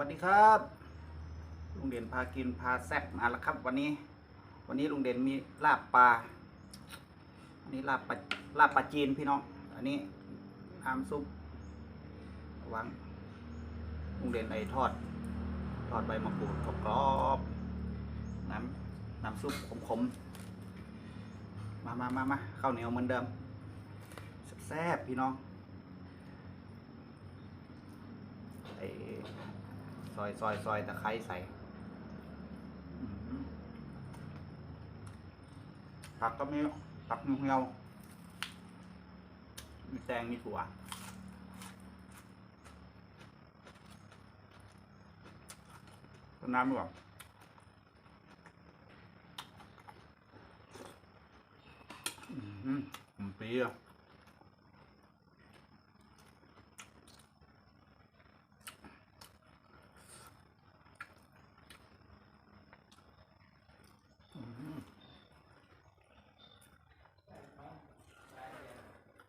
วัสดีครับลุงเด่นพากินพาแซ่บมาแล้วครับ วันนี้ วันนี้ลุงเด่นมีลาบปลาอันนี้ลาบปลาลาบปลาจีนพี่น้องอันนี้น้ำซุปวังลุงเด่นไอทอด ทอดใบมะกรูดกรอบน้ำน้ำซุปขมๆมามามามาข้าวเหนียวเหมือนเดิมแซ่บพี่น้อง ไอ้ ซอยซอยซอยตะไคร้ใส่ผักก็มีผักเหี่ยวๆมีแตงมีถั่วต้นน้ำดีกว่าอือหือผมปรี้ยว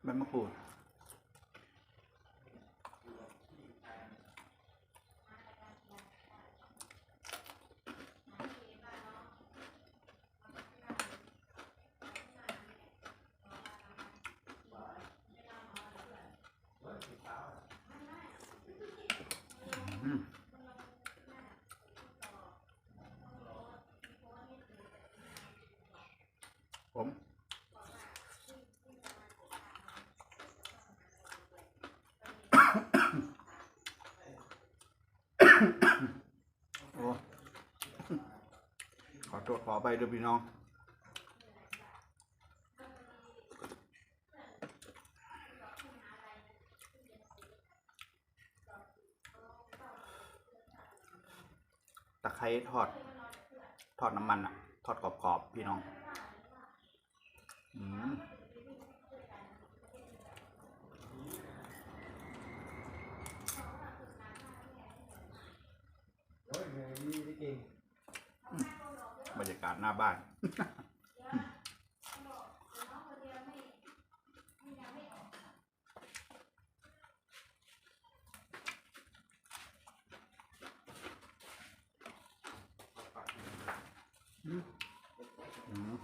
ใบมะกรูดอืมผม โอ้ ขอโทษขอไปเด้วยพี่น้องตะไคร้ทอด ทอดน้ำมันอะ ทอดกรอบๆพี่น้องอืมโอ้ยมีได้ก่งบรรยากาศหน้าบ้าน อืม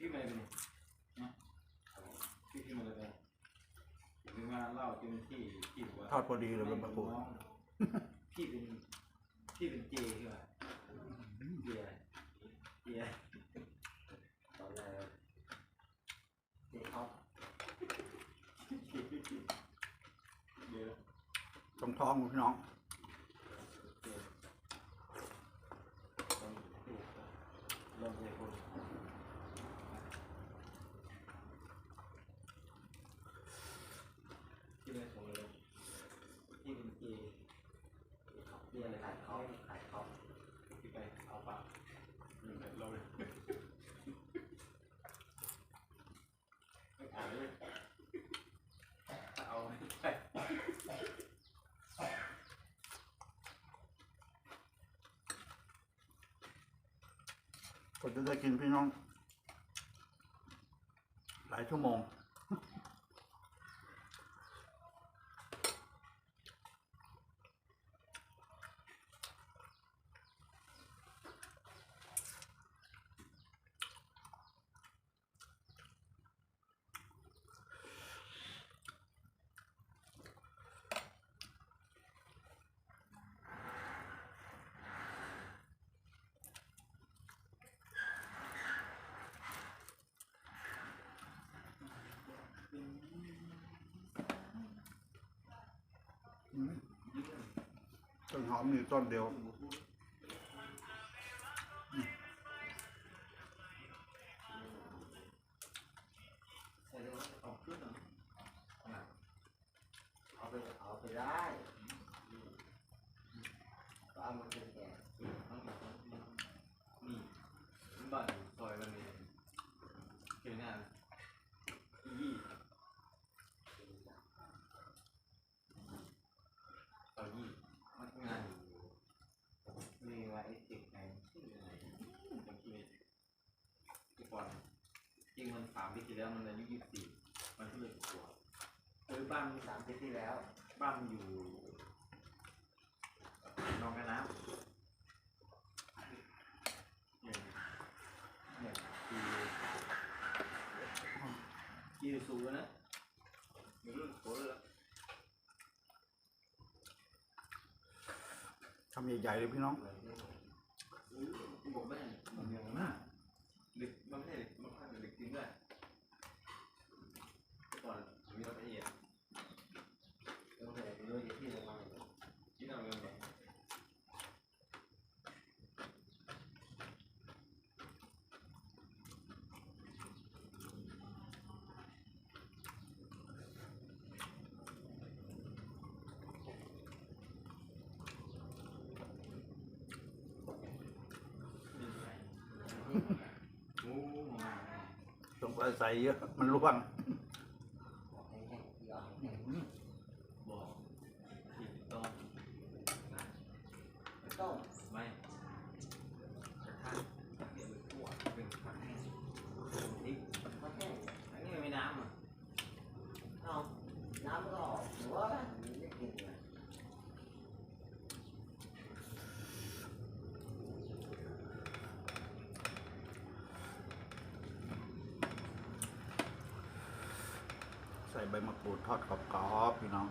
พี่พี่มาเลยนะพี่พี่มาเลยนะถึงมาเล่าจนที่ที่ว่าทอดพอดีเลยเป็นมะกรูดพี่เป็นพี่เป็นเจใช่ป่ะเจเจตอนแรกเจเขาเดี๋ยว ตรงท้องพี่น้อง เจต้องดูลองเลยคนที่ไม่ส่งเลยที่เป็นเจเรียนอะไรขายเขาขายเขาที่ไปเอาปะหนึ่งเราเลยไม่ขายเลยเอาไม่ใช่ ก็จะได้กินพี่น้อง หลายชั่วโมง หอมอยู่ต้นเดียวเอาไปเอาไปได้เอามาเป็นแกงมันมันมันมันามปีที่แล้วมันอายุยี่สิบสี่มันเพิ่งเลยขวบซื้อบ้านมีสามปีที่แล้ว บ้านมันอยู่หนองกระน้ำเนี่ยเนี่ยคือยี่สิบสูงแล้วนะมีรุ่นโคตรแล้วทำใหญ่ๆเลยพี่น้องบอกแม่มันยังมากเด็กมันไม่ใช่เด็กมันพลาดเด็กจริงด้วยก่อนมีรายละเอียด โอเครู้ที่ที่จะมา ที่เราเรียนแบบ โอ้มา ต้องไป ใส่เยอะ มันร่วงบอกให้แห้งที่ออกบอกที่ต้องต้มไม่กระทะเดี๋ยวไปคั่วเป็นผักแห้งพริก ก็แห้ง อันนี้มันไม่น้ำอะ เอาน้ำก็ออกหรือว่าไม่กินเลย ใส่ใบมะกรูดทอดกรอบๆพี่น้อง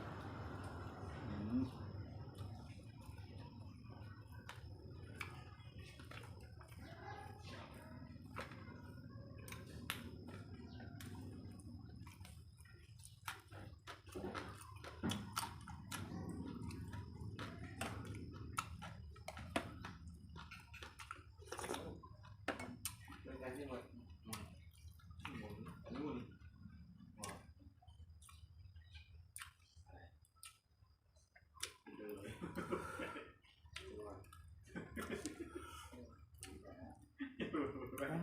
อืม เป็นการที่หมด หมุนนู่นบอกเลย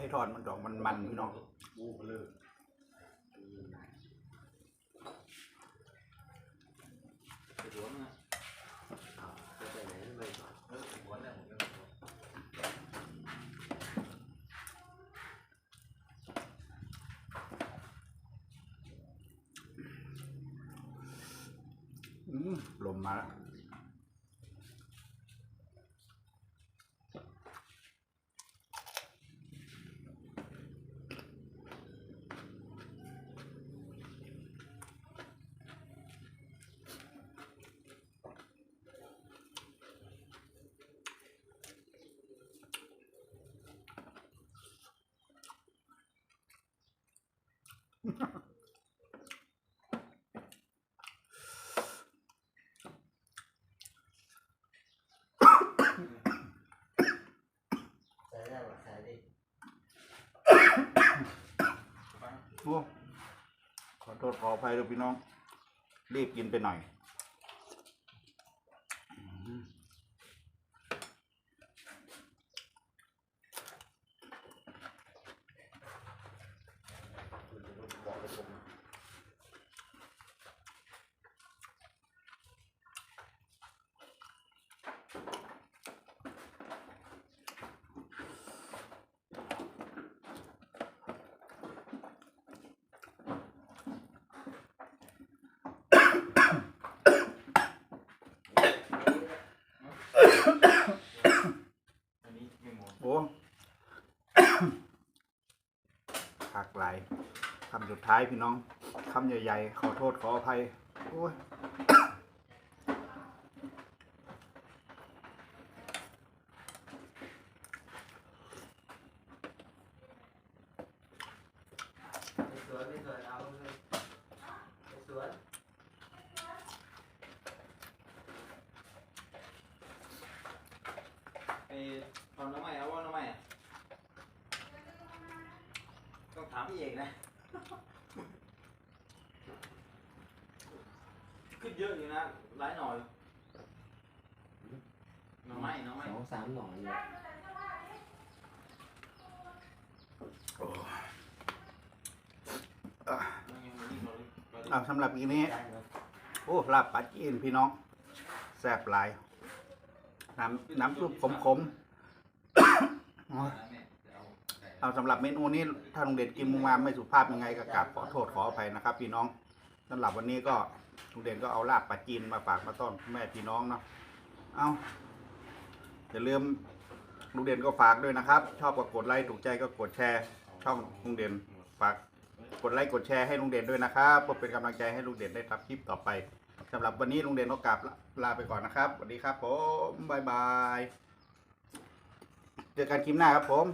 คร้ทอดมันดอกมันมันๆพี่น้องบูไปเลยไปหัวมันนะ จะไปไหนไม่ไป เออหัวเนี่ยผมเนี่ย อืม ลมมาแล้ว โอ้ขอโทษขออภัยด้วยพี่น้อง รีบกินไปหน่อย คักหลคำสุดท้ายพี่น้องคำใหญ่ๆขอโทษขออภัยโอ้ย พี่เอกนะ ขึ้นเยอะอยู่นะหลายหน่อยน้ำใหม่น้ำใหม่สองสามหน่อยเลยมันยังไม่นิ่งเลยเอาสำหรับอีนี้ได้เนอะโอ้ลาบปลาจีนพี่น้อง แซ่บหลาย น้ำน้ำซุปขมๆโอ้ยแม่จะเอาไก่ เอาสำหรับเมนูนี้ถ้าลุงเด่นกินมุงมาไม่สุภาพยังไงก็กราบขอโทษขออภัยนะครับ พี่น้องสำหรับวันนี้ก็ลุงเด่นก็เอาลาบปลาจีนมาฝากมาต้อนแม่พี่น้องเนาะเอาอย่าลืมลุงเด่นก็ฝากด้วยนะครับ ชอบก็กดไลค์ถูกใจก็กดแชร์ ช่องลุงเด่นฝากกดไลค์กดแชร์ให้ลุงเด่นด้วยนะครับเพื่อเป็นกำลังใจให้ลุงเด่นได้ทำคลิปต่อไปสำหรับวันนี้ลุงเด่นก็กราบลาไปก่อนนะครับสวัสดีครับผมบายบายเจอกันคลิปหน้าครับผม